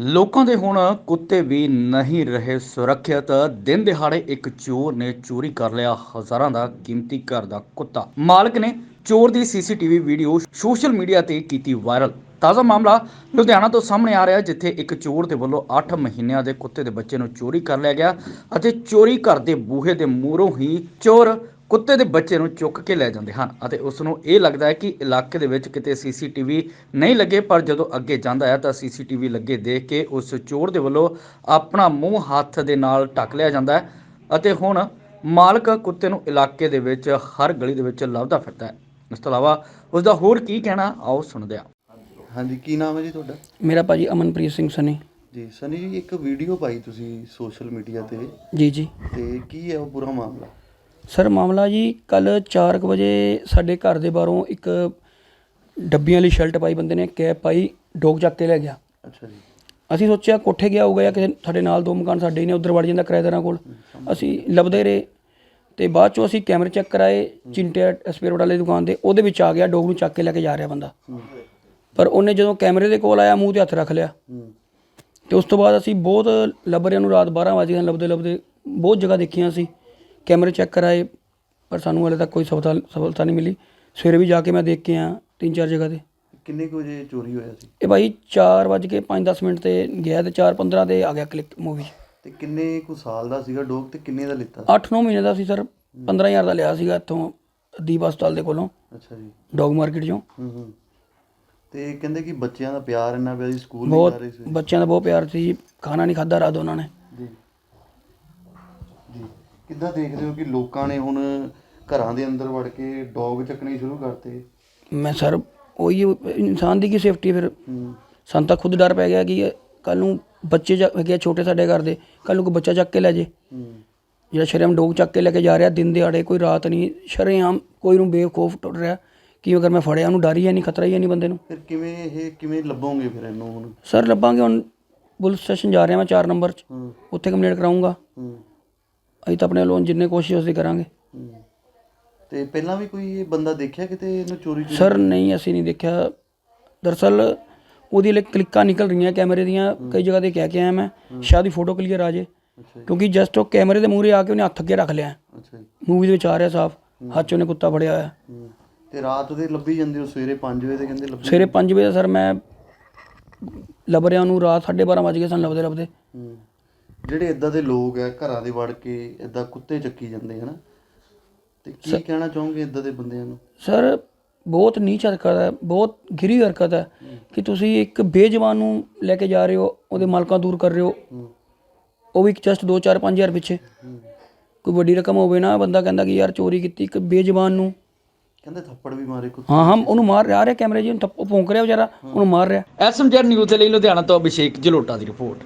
ਲੋਕਾਂ ਦੇ ਹੁਣ ਕੁੱਤੇ ਵੀ ਨਹੀਂ ਰਹੇ ਸੁਰੱਖਿਅਤ। ਦਿਨ ਦਿਹਾੜੇ ਇੱਕ ਚੋਰ ਨੇ ਚੋਰੀ ਕਰ ਲਿਆ। ਹਜ਼ਾਰਾਂ ਦਾ ਕੀਮਤੀ ਘਰ ਦਾ ਕੁੱਤਾ। ਮਾਲਕ ਨੇ ਚੋਰ ਦੀ ਸੀਸੀਟੀਵੀ ਵੀਡੀਓ ਸੋਸ਼ਲ ਮੀਡੀਆ ਤੇ ਕੀਤੀ ਵਾਇਰਲ। ਤਾਜ਼ਾ ਮਾਮਲਾ ਲੁਧਿਆਣਾ ਤੋਂ ਸਾਹਮਣੇ ਆ ਰਿਹਾ ਜਿੱਥੇ ਇੱਕ ਚੋਰ ਦੇ ਵੱਲੋਂ 8 ਮਹੀਨਿਆਂ ਦੇ ਕੁੱਤੇ ਦੇ ਬੱਚੇ ਨੂੰ ਚੋਰੀ ਕਰ ਲਿਆ ਗਿਆ ਅਤੇ ਚੋਰੀ ਘਰ ਦੇ ਬੂਹੇ ਦੇ ਮੂਹਰੋਂ ਹੀ ਚੋਰ ਕੁੱਤੇ ਦੇ ਬੱਚੇ ਨੂੰ ਚੁੱਕ ਕੇ ਲੈ ਜਾਂਦੇ ਹਨ ਅਤੇ ਉਸ ਨੂੰ ਇਹ ਲੱਗਦਾ ਹੈ ਕਿ ਇਲਾਕੇ ਦੇ ਵਿੱਚ ਕਿਤੇ ਸੀਸੀਟੀਵੀ ਨਹੀਂ ਲੱਗੇ ਪਰ ਜਦੋਂ ਅੱਗੇ ਜਾਂਦਾ ਹੈ ਤਾਂ ਸੀਸੀਟੀਵੀ ਲੱਗੇ ਦੇਖ ਕੇ ਉਸ ਚੋਰ ਦੇ ਵੱਲੋਂ ਆਪਣਾ ਮੂੰਹ ਹੱਥ ਦੇ ਨਾਲ ਢੱਕ ਲਿਆ ਜਾਂਦਾ ਹੈ ਅਤੇ ਹੁਣ ਮਾਲਕ ਕੁੱਤੇ ਨੂੰ ਇਲਾਕੇ ਦੇ ਵਿੱਚ ਹਰ ਗਲੀ ਦੇ ਵਿੱਚ ਲੱਭਦਾ ਫਿਰਦਾ ਹੈ। ਇਸ ਤੋਂ ਇਲਾਵਾ ਉਸ ਦਾ ਹੋਰ ਕੀ ਕਹਿਣਾ ਆਓ ਸੁਣਦੇ ਹਾਂ। ਹਾਂਜੀ ਕੀ ਨਾਮ ਹੈ ਜੀ ਤੁਹਾਡਾ? ਮੇਰਾ ਭਾਜੀ ਅਮਨਪ੍ਰੀਤ ਸਿੰਘ ਸਨੀ। ਜੀ ਸਨੀ ਜੀ ਇੱਕ ਵੀਡੀਓ ਪਾਈ ਤੁਸੀਂ ਸੋਸ਼ਲ ਮੀਡੀਆ ਤੇ। ਜੀ ਜੀ। ਤੇ ਕੀ ਹੈ ਉਹ ਪੂਰਾ ਮਾਮਲਾ? ਸਰ ਮਾਮਲਾ ਜੀ ਕੱਲ 4 ਵਜੇ ਸਾਡੇ ਘਰ ਦੇ ਬਾਹਰੋਂ ਇੱਕ ਡੱਬੀਆਂ ਵਾਲੀ ਸ਼ਰਟ ਪਾਈ ਬੰਦੇ ਨੇ ਕੈਪ ਪਾਈ ਡੋਗ ਚੱਕ ਕੇ ਲੈ ਗਿਆ। ਅੱਛਾ ਜੀ। ਅਸੀਂ ਸੋਚਿਆ ਕੋਠੇ ਗਿਆ ਹੋਊਗਾ ਜਾਂ ਕਿਸੇ ਸਾਡੇ ਨਾਲ ਦੋ ਮਕਾਨ ਸਾਡੇ ਹੀ ਨੇ ਉਧਰ ਵੜ ਜਾਂਦਾ ਕਿਰਾਏਦਾਰਾਂ ਕੋਲ। ਅਸੀਂ ਲੱਭਦੇ ਰਹੇ ਤੇ ਬਾਅਦ ਚੋਂ ਅਸੀਂ ਕੈਮਰੇ ਚੈੱਕ ਕਰਾਏ ਚਿੰਟਿਆ ਸਪੇਅਰ ਵਾਲੇ ਦੁਕਾਨ ਦੇ ਉਹਦੇ ਵਿੱਚ ਆ ਗਿਆ ਡੋਗ ਨੂੰ ਚੱਕ ਕੇ ਲੈ ਕੇ ਜਾ ਰਿਹਾ ਬੰਦਾ। ਪਰ ਉਹਨੇ ਜਦੋਂ ਕੈਮਰੇ ਦੇ ਕੋਲ ਆਇਆ ਮੂੰਹ ਤੇ ਹੱਥ ਰੱਖ ਲਿਆ। ਤੇ ਉਸ ਤੋਂ ਬਾਅਦ ਅਸੀਂ ਬਹੁਤ ਲੱਭ ਰਹੇ ਨੂੰ ਰਾਤ 12 ਵਜੇ ਲੱਭਦੇ ਲੱਭਦੇ ਬਹੁਤ ਜਗ੍ਹਾ ਦੇਖੀਆਂ ਅਸੀਂ। ਕੈਮਰੇ ਚੈੱਕ ਕਰਾਏ ਪਰ ਸਾਨੂੰ ਹਲੇ ਤੱਕ ਕੋਈ ਸਫਲਤਾ ਸਫਲਤਾ ਨਹੀਂ ਮਿਲੀ। ਸਵੇਰੇ ਵੀ ਜਾ ਕੇ ਮੈਂ ਦੇਖ ਕੇ ਆ ਤਿੰਨ ਚਾਰ ਜਗ੍ਹਾ ਤੇ। ਕਿੰਨੇ ਕੁ ਵਜੇ ਚੋਰੀ ਹੋਇਆ ਸੀ? ਇਹ ਭਾਈ 4 ਵਜੇ ਕੇ 5-10 ਮਿੰਟ ਤੇ ਗਿਆ ਤੇ 4-15 ਤੇ ਆ ਗਿਆ ਕਲਿੱਕ ਮੂਵੀ ਤੇ ਕਿੰਨੇ ਕੁ ਸਾਲ ਦਾ ਸੀਗਾ ਡੋਗ ਤੇ ਕਿੰਨੇ ਦਾ ਲਿੱਤਾ 8-9 ਮਹੀਨੇ ਦਾ ਸੀ ਸਰ। 15000 ਦਾ ਲਿਆ ਸੀਗਾ ਇੱਥੋਂ ਦੀਪ ਹਸਪਤਾਲ ਦੇ ਕੋਲੋਂ। ਅੱਛਾ ਜੀ। ਡੌਗ ਮਾਰਕੀਟ ਚੋਂ। ਹੂੰ ਹੂੰ। ਤੇ ਕਹਿੰਦੇ ਕਿ ਬੱਚਿਆਂ ਦਾ ਪਿਆਰ ਇੰਨਾ ਪਿਆ ਸੀ ਸਕੂਲ ਨਹੀਂ ਜਾ ਰਹੇ ਸੀ। ਬੱਚਿਆਂ ਦਾ ਬਹੁਤ ਪਿਆਰ ਸੀ ਖਾਣਾ ਨਹੀਂ ਖਾਦਾ ਰਾਤ ਉਹਨਾਂ ਨੇ। ਕਿੱਦਾਂ ਦੇਖਦੇ ਹੋ ਕਿ ਲੋਕਾਂ ਨੇ ਹੁਣ ਘਰਾਂ ਦੇ ਅੰਦਰ ਵੜ ਕੇ ਡੋਗ ਚੱਕਣੇ ਸ਼ੁਰੂ ਕਰਤੇ? ਮੈਂ ਸਰ ਉਹੀ ਇਨਸਾਨ ਦੀ ਕੀ ਸੇਫਟੀ ਫਿਰ? ਸਾਨੂੰ ਤਾਂ ਖੁਦ ਡਰ ਪੈ ਗਿਆ ਕਿ ਕੱਲ ਨੂੰ ਬੱਚੇ ਜਾ- ਹੈਗੇ ਛੋਟੇ ਸਾਡੇ ਘਰ ਦੇ ਕੱਲ ਨੂੰ ਕੋਈ ਬੱਚਾ ਚੱਕ ਕੇ ਲੈ ਜੇ। ਜਿਹੜਾ ਸ਼ਰੇਆਮ ਡੋਗ ਚੱਕ ਕੇ ਲੈ ਕੇ ਜਾ ਰਿਹਾ ਦਿਨ ਦਿਹਾੜੇ ਕੋਈ ਰਾਤ ਨਹੀਂ ਸ਼ਰੇਆਮ ਕੋਈ ਨੂੰ ਬੇਖੌਫ ਟੁੱਟ ਰਿਹਾ। ਕਿ ਅਗਰ ਮੈਂ ਫੜਿਆ ਉਹਨੂੰ ਡਰ ਹੀ ਨਹੀਂ ਖਤਰਾ ਹੀ ਨਹੀਂ ਬੰਦੇ ਨੂੰ। ਫਿਰ ਕਿਵੇਂ ਇਹ ਕਿਵੇਂ ਲੱਭੋਗੇ ਫਿਰ ਇਹਨੂੰ ਹੁਣ? ਸਰ ਲੱਭਾਂਗੇ ਹੁਣ ਪੁਲਿਸ ਸਟੇਸ਼ਨ ਜਾ ਰਿਹਾ ਮੈਂ 4 ਨੰਬਰ 'ਚ। ਉੱਥੇ ਕੰਪਲੇਂਟ ਕਰਾਉਂਗਾ ਅਸੀਂ ਤਾਂ ਆਪਣੇ ਵੱਲੋਂ ਜਿੰਨੇ ਕੋਸ਼ਿਸ਼ ਅਸੀਂ ਕਰਾਂਗੇ। ਹੂੰ। ਤੇ ਪਹਿਲਾਂ ਵੀ ਕੋਈ ਇਹ ਬੰਦਾ ਦੇਖਿਆ ਕਿਤੇ ਇਹਨੂੰ ਚੋਰੀ ਚੋਰੀ? ਸਰ ਨਹੀਂ ਅਸੀਂ ਨਹੀਂ ਦੇਖਿਆ। ਦਰਸਲ ਉਹਦੀ ਲਈ ਕਲਿੱਕਾਂ ਨਿਕਲ ਰਹੀਆਂ ਕੈਮਰੇ ਦੀਆਂ। ਕਈ ਜਗ੍ਹਾ ਤੇ ਕਹਿ ਕੇ ਆਇਆ ਮੈਂ ਸ਼ਾਇਦ ਹੀ ਫੋਟੋ ਕਲੀਅਰ ਆ ਜੇ। ਅੱਛਾ ਜੀ। ਕਿਉਂਕਿ ਜਸਟ ਉਹ ਕੈਮਰੇ ਦੇ ਮੂਹਰੇ ਆ ਕੇ ਉਹਨੇ ਹੱਥ ਅੱਗੇ ਰੱਖ ਲਿਆ। ਅੱਛਾ ਜੀ। ਮੂਵੀ ਦੇ ਵਿੱਚ ਆ ਰਿਹਾ ਸਾਫ਼। ਹੱਥ 'ਚ ਉਹਨੇ ਕੁੱਤਾ ਫੜਿਆ ਹੋਇਆ। ਹੂੰ। ਤੇ ਰਾਤ ਦੇ ਲੱਭੀ ਜਾਂਦੇ ਹੋ ਸਵੇਰੇ 5 ਵਜੇ ਤੇ ਕਹਿੰਦੇ ਲੱਭੀ ਸਵੇਰੇ 5 ਵਜੇ ਸਰ ਮੈਂ ਲੱਭ ਰਿਹਾ ਉਹਨੂੰ। ਰਾਤ 12:30 ਵਜ ਗਏ ਸਾਨੂੰ ਲੱਭਦੇ ਲੱਭਦੇ। ਹੂੰ। ਜਿਹੜੇ ਇਦਾਂ ਦੇ ਲੋਕ ਆ ਘਰਾਂ ਦੇ ਵੜ ਕੇ ਇਦਾਂ ਕੁੱਤੇ ਚੱਕੀ ਜਾਂਦੇ ਹਨਾ ਤੇ ਕੀ ਕਹਿਣਾ ਚਾਹੋਗੇ ਇਦਾਂ ਦੇ ਬੰਦਿਆਂ ਨੂੰ? ਸਰ ਬਹੁਤ ਨੀਚ ਹਰਕਤ ਹੈ ਬਹੁਤ ਗਿਰੀ ਹਰਕਤ ਹੈ ਕਿ ਤੁਸੀਂ ਇੱਕ ਬੇਜਵਾਨ ਨੂੰ ਲੈ ਕੇ ਜਾ ਰਹੇ ਹੋ ਉਹਦੇ ਮਾਲਕਾਂ ਦੂਰ ਕਰ ਰਹੇ ਹੋ। ਹੂੰ। ਉਹ ਵੀ ਜਸਟ 2-4 5000 ਪਿੱਛੇ। ਹੂੰ। ਕੋਈ ਵੱਡੀ ਰਕਮ ਹੋਵੇ ਨਾ ਬੰਦਾ ਕਹਿੰਦਾ ਕਿ ਯਾਰ ਚੋਰੀ ਕੀਤੀ ਇੱਕ ਬੇਜਵਾਨ ਨੂੰ। ਕਹਿੰਦੇ ਥੱਪੜ ਵੀ ਮਾਰੇ ਕੁੱਤੇ। ਹਾਂ ਹਾਂ ਉਹਨੂੰ ਮਾਰ ਰਿਹਾ ਆ ਰਿਹਾ ਕੈਮਰੇ ਜੀ ਉਹਨੂੰ ਥੱਪ- ਉਹ ਭੌਂਕ ਰਿਹਾ ਵਿਚਾਰਾ ਉਹਨੂੰ ਮਾਰ ਰਿਹਾ। ਐਸਐਮਜੈਡ ਨਿਊਜ਼ ਦੇ ਲਈ ਲੁਧਿਆਣਾ ਤੋਂ ਅਭਿਸ਼ੇਕ ਜਲੋਟਾ ਦੀ ਰਿਪੋਰਟ।